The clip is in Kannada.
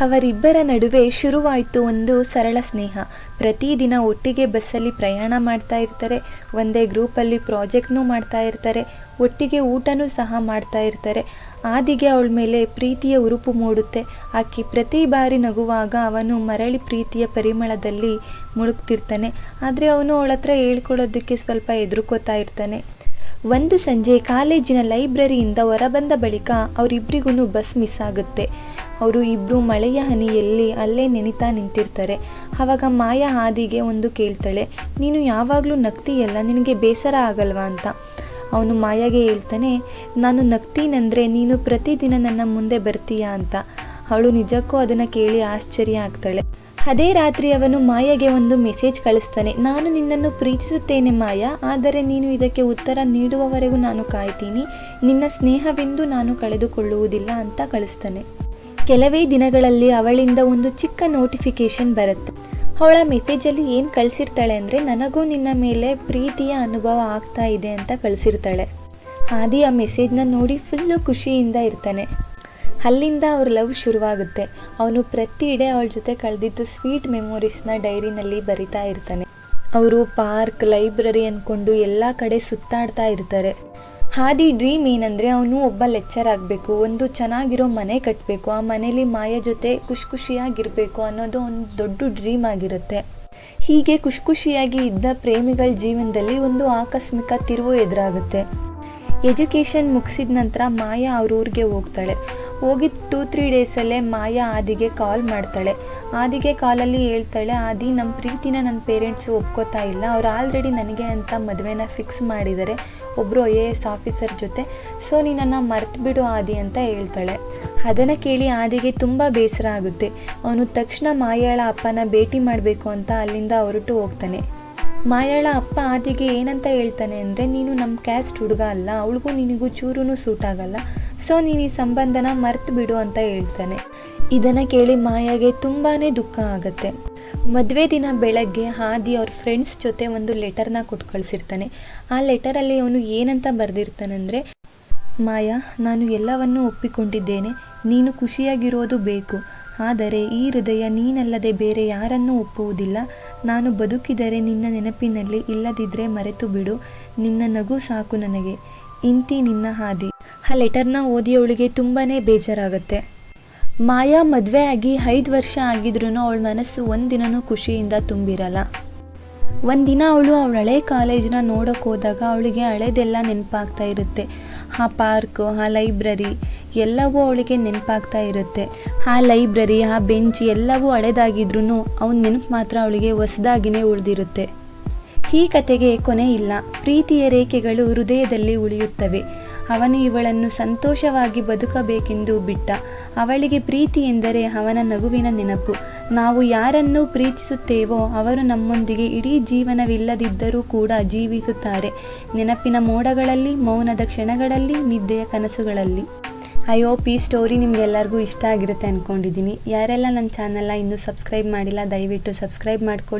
ಅವರಿಬ್ಬರ ನಡುವೆ ಶುರುವಾಯಿತು ಒಂದು ಸರಳ ಸ್ನೇಹ. ಪ್ರತಿದಿನ ಒಟ್ಟಿಗೆ ಬಸ್ಸಲ್ಲಿ ಪ್ರಯಾಣ ಮಾಡ್ತಾ ಇರ್ತಾರೆ, ಒಂದೇ ಗ್ರೂಪಲ್ಲಿ ಪ್ರಾಜೆಕ್ಟ್ನೂ ಮಾಡ್ತಾ ಇರ್ತಾರೆ, ಒಟ್ಟಿಗೆ ಊಟನೂ ಸಹ ಮಾಡ್ತಾ ಇರ್ತಾರೆ. ಆದಿಗೆ ಅವಳ ಮೇಲೆ ಪ್ರೀತಿಯ ಉರುಪು ಮೂಡುತ್ತೆ. ಆಕೆ ಪ್ರತಿ ಬಾರಿ ನಗುವಾಗ ಅವನು ಮರಳಿ ಪ್ರೀತಿಯ ಪರಿಮಳದಲ್ಲಿ ಮುಳುಗ್ತಿರ್ತಾನೆ. ಆದರೆ ಅವನು ಅವಳ ಹತ್ರ ಹೇಳ್ಕೊಳ್ಳೋದಕ್ಕೆ ಸ್ವಲ್ಪ ಹೆದರ್ಕೋತಾ ಇರ್ತಾನೆ. ಒಂದು ಸಂಜೆ ಕಾಲೇಜಿನ ಲೈಬ್ರರಿಯಿಂದ ಹೊರಬಂದ ಬಳಿಕ ಅವರಿಬ್ಬರಿಗೂ ಬಸ್ ಮಿಸ್ ಆಗುತ್ತೆ. ಅವರು ಇಬ್ಬರು ಮಳೆಯ ಹನಿಯಲ್ಲಿ ಅಲ್ಲೇ ನೆನಿತಾ ನಿಂತಿರ್ತಾರೆ. ಆವಾಗ ಮಾಯಾ ಹಾದಿಗೆ ಒಂದು ಕೇಳ್ತಾಳೆ, ನೀನು ಯಾವಾಗಲೂ ನಗ್ತೀಯಲ್ಲ? ನಿನಗೆ ಬೇಸರ ಆಗಲ್ವಾ? ಅಂತ. ಅವನು ಮಾಯಾಗೆ ಹೇಳ್ತಾನೆ, ನಾನು ನಗ್ತೀನಂದರೆ ನೀನು ಪ್ರತಿದಿನ ನನ್ನ ಮುಂದೆ ಬರ್ತೀಯಾ? ಅಂತ. ಅವಳು ನಿಜಕ್ಕೂ ಅದನ್ನು ಕೇಳಿ ಆಶ್ಚರ್ಯ ಆಗ್ತಾಳೆ. ಅದೇ ರಾತ್ರಿ ಅವನು ಮಾಯಾಗೆ ಒಂದು ಮೆಸೇಜ್ ಕಳಿಸ್ತಾನೆ. ನಾನು ನಿನ್ನನ್ನು ಪ್ರೀತಿಸುತ್ತೇನೆ ಮಾಯಾ, ಆದರೆ ನೀನು ಇದಕ್ಕೆ ಉತ್ತರ ನೀಡುವವರೆಗೂ ನಾನು ಕಾಯ್ತೀನಿ. ನಿನ್ನ ಸ್ನೇಹವೆಂದು ನಾನು ಕಳೆದುಕೊಳ್ಳುವುದಿಲ್ಲ ಅಂತ ಕಳಿಸ್ತಾನೆ. ಕೆಲವೇ ದಿನಗಳಲ್ಲಿ ಅವಳಿಂದ ಒಂದು ಚಿಕ್ಕ ನೋಟಿಫಿಕೇಶನ್ ಬರುತ್ತೆ. ಅವಳ ಮೆಸೇಜಲ್ಲಿ ಏನು ಕಳಿಸಿರ್ತಾಳೆ ಅಂದರೆ, ನನಗೂ ನಿನ್ನ ಮೇಲೆ ಪ್ರೀತಿಯ ಅನುಭವ ಆಗ್ತಾ ಇದೆ ಅಂತ ಕಳಿಸಿರ್ತಾಳೆ. ಆದಿ ಆ ಮೆಸೇಜ್ನ ನೋಡಿ ಫುಲ್ಲು ಖುಷಿಯಿಂದ ಇರ್ತಾನೆ. ಅಲ್ಲಿಂದ ಅವ್ರ ಲವ್ ಶುರುವಾಗುತ್ತೆ. ಅವನು ಪ್ರತಿ ಡೇ ಅವಳ ಜೊತೆ ಕಳೆದಿದ್ದು ಸ್ವೀಟ್ ಮೆಮೊರೀಸ್ನ ಡೈರಿನಲ್ಲಿ ಬರಿತಾ ಇರ್ತಾನೆ. ಅವರು ಪಾರ್ಕ್ ಲೈಬ್ರರಿ ಅಂದ್ಕೊಂಡು ಎಲ್ಲ ಕಡೆ ಸುತ್ತಾಡ್ತಾ ಇರ್ತಾರೆ. ಹಾದಿ ಡ್ರೀಮ್ ಏನಂದರೆ ಅವನು ಒಬ್ಬ ಲೆಕ್ಚರ್ ಆಗಬೇಕು, ಒಂದು ಚೆನ್ನಾಗಿರೋ ಮನೆ ಕಟ್ಟಬೇಕು ಆ ಮನೇಲಿ ಮಾಯ ಜೊತೆ ಖುಷಿ ಖುಷಿಯಾಗಿರಬೇಕು ಅನ್ನೋದು ಒಂದು ದೊಡ್ಡ ಡ್ರೀಮ್ ಆಗಿರುತ್ತೆ. ಹೀಗೆ ಖುಷಿ ಖುಷಿಯಾಗಿ ಇದ್ದ ಪ್ರೇಮಿಗಳ ಜೀವನದಲ್ಲಿ ಒಂದು ಆಕಸ್ಮಿಕ ತಿರುವು ಎದುರಾಗುತ್ತೆ. ಎಜುಕೇಷನ್ ಮುಗಿಸಿದ ನಂತರ ಮಾಯಾ ಅವ್ರ ಊರಿಗೆ ಹೋಗ್ತಾಳೆ. ಹೋಗಿದ್ದು ಟೂ ತ್ರೀ ಡೇಸಲ್ಲೇ ಮಾಯಾ ಆದಿಗೆ ಕಾಲ್ ಮಾಡ್ತಾಳೆ. ಆದಿಗೆ ಕಾಲಲ್ಲಿ ಹೇಳ್ತಾಳೆ, ಆದಿ ನಮ್ಮ ಪ್ರೀತಿನ ನನ್ನ ಪೇರೆಂಟ್ಸು ಒಪ್ಕೋತಾ ಇಲ್ಲ. ಅವ್ರು ಆಲ್ರೆಡಿ ನನಗೆ ಅಂತ ಮದುವೆನ ಫಿಕ್ಸ್ ಮಾಡಿದ್ದಾರೆ ಒಬ್ಬರು ಐ ಎ ಎಸ್ ಆಫೀಸರ್ ಜೊತೆ. ಸೊ ನೀನನ್ನು ಮರ್ತು ಬಿಡು ಆದಿ ಅಂತ ಹೇಳ್ತಾಳೆ. ಅದನ್ನು ಕೇಳಿ ಆದಿಗೆ ತುಂಬ ಬೇಸರ ಆಗುತ್ತೆ. ಅವನು ತಕ್ಷಣ ಮಾಯಾಳ ಅಪ್ಪನ ಭೇಟಿ ಮಾಡಬೇಕು ಅಂತ ಅಲ್ಲಿಂದ ಹೊರಟು ಹೋಗ್ತಾನೆ. ಮಾಯಾಳ ಅಪ್ಪ ಆದಿಗೆ ಏನಂತ ಹೇಳ್ತಾನೆ ಅಂದರೆ, ನೀನು ನಮ್ಮ ಕ್ಯಾಸ್ಟ್ ಹುಡುಗ ಅಲ್ಲ. ಅವಳಿಗೂ ನಿನಗೂ ಚೂರೂ ಸೂಟ್ ಆಗಲ್ಲ. ಸೊ ನೀನು ಈ ಸಂಬಂಧನ ಮರ್ತು ಬಿಡು ಅಂತ ಹೇಳ್ತಾನೆ. ಇದನ್ನು ಕೇಳಿ ಮಾಯಾಗೆ ತುಂಬಾ ದುಃಖ ಆಗುತ್ತೆ. ಮದುವೆ ದಿನ ಬೆಳಗ್ಗೆ ಹಾದಿ ಅವ್ರ ಫ್ರೆಂಡ್ಸ್ ಜೊತೆ ಒಂದು ಲೆಟರ್ನ ಕೊಟ್ಟು ಕಳಿಸಿರ್ತಾನೆ. ಆ ಲೆಟರಲ್ಲಿ ಅವನು ಏನಂತ ಬರೆದಿರ್ತಾನಂದರೆ, ಮಾಯಾ, ನಾನು ಎಲ್ಲವನ್ನೂ ಒಪ್ಪಿಕೊಂಡಿದ್ದೇನೆ. ನೀನು ಖುಷಿಯಾಗಿರೋದು ಬೇಕು. ಆದರೆ ಈ ಹೃದಯ ನೀನಲ್ಲದೆ ಬೇರೆ ಯಾರನ್ನೂ ಒಪ್ಪುವುದಿಲ್ಲ. ನಾನು ಬದುಕಿದರೆ ನಿನ್ನ ನೆನಪಿನಲ್ಲಿ ಇಲ್ಲದಿದ್ದರೆ ಮರೆತು ಬಿಡು. ನಿನ್ನ ನಗು ಸಾಕು ನನಗೆ. ಇಂತಿ ನಿನ್ನ ಹಾದಿ. ಆ ಲೆಟರ್ನ ಓದಿ ಅವಳಿಗೆ ತುಂಬಾ ಬೇಜಾರಾಗುತ್ತೆ. ಮಾಯಾ ಮದುವೆ ಆಗಿ ಐದು ವರ್ಷ ಆಗಿದ್ರೂ ಅವಳ ಮನಸ್ಸು ಒಂದಿನೂ ಖುಷಿಯಿಂದ ತುಂಬಿರಲ್ಲ. ಒಂದಿನ ಅವಳು ಅವಳ ಹಳೆ ಕಾಲೇಜನ್ನ ನೋಡೋಕೆ ಹೋದಾಗ ಅವಳಿಗೆ ಹಳೇದೆಲ್ಲ ನೆನಪಾಗ್ತಾ ಇರುತ್ತೆ. ಆ ಪಾರ್ಕು, ಆ ಲೈಬ್ರರಿ ಎಲ್ಲವೂ ಅವಳಿಗೆ ನೆನಪಾಗ್ತಾ ಇರುತ್ತೆ. ಆ ಲೈಬ್ರರಿ, ಆ ಬೆಂಚ್ ಎಲ್ಲವೂ ಹಳೇದಾಗಿದ್ರೂ ಅವನ ನೆನಪು ಮಾತ್ರ ಅವಳಿಗೆ ಹೊಸದಾಗಿನೇ ಉಳಿದಿರುತ್ತೆ. ಈ ಕತೆಗೆ ಕೊನೆ ಇಲ್ಲ. ಪ್ರೀತಿಯ ರೇಖೆಗಳು ಹೃದಯದಲ್ಲಿ ಉಳಿಯುತ್ತವೆ. ಅವನು ಇವಳನ್ನು ಸಂತೋಷವಾಗಿ ಬದುಕಬೇಕೆಂದು ಬಿಟ್ಟ. ಅವಳಿಗೆ ಪ್ರೀತಿ ಎಂದರೆ ಅವನ ನಗುವಿನ ನೆನಪು. ನಾವು ಯಾರನ್ನು ಪ್ರೀತಿಸುತ್ತೇವೋ ಅವರು ನಮ್ಮೊಂದಿಗೆ ಇಡೀ ಜೀವನವಿಲ್ಲದಿದ್ದರೂ ಕೂಡ ಜೀವಿಸುತ್ತಾರೆ. ನೆನಪಿನ ಮೋಡಗಳಲ್ಲಿ, ಮೌನದ ಕ್ಷಣಗಳಲ್ಲಿ, ನಿದ್ದೆಯ ಕನಸುಗಳಲ್ಲಿ. ಐ ಹೋಪ್ ಈ ಸ್ಟೋರಿ ನಿಮಗೆಲ್ಲರಿಗೂ ಇಷ್ಟ ಆಗಿರುತ್ತೆ ಅಂದ್ಕೊಂಡಿದ್ದೀನಿ ಯಾರೆಲ್ಲ ನನ್ನ ಚಾನಲ್ನ ಇನ್ನೂ ಸಬ್ಸ್ಕ್ರೈಬ್ ಮಾಡಿಲ್ಲ, ದಯವಿಟ್ಟು ಸಬ್ಸ್ಕ್ರೈಬ್ ಮಾಡ್ಕೊಳ್ಳಿ.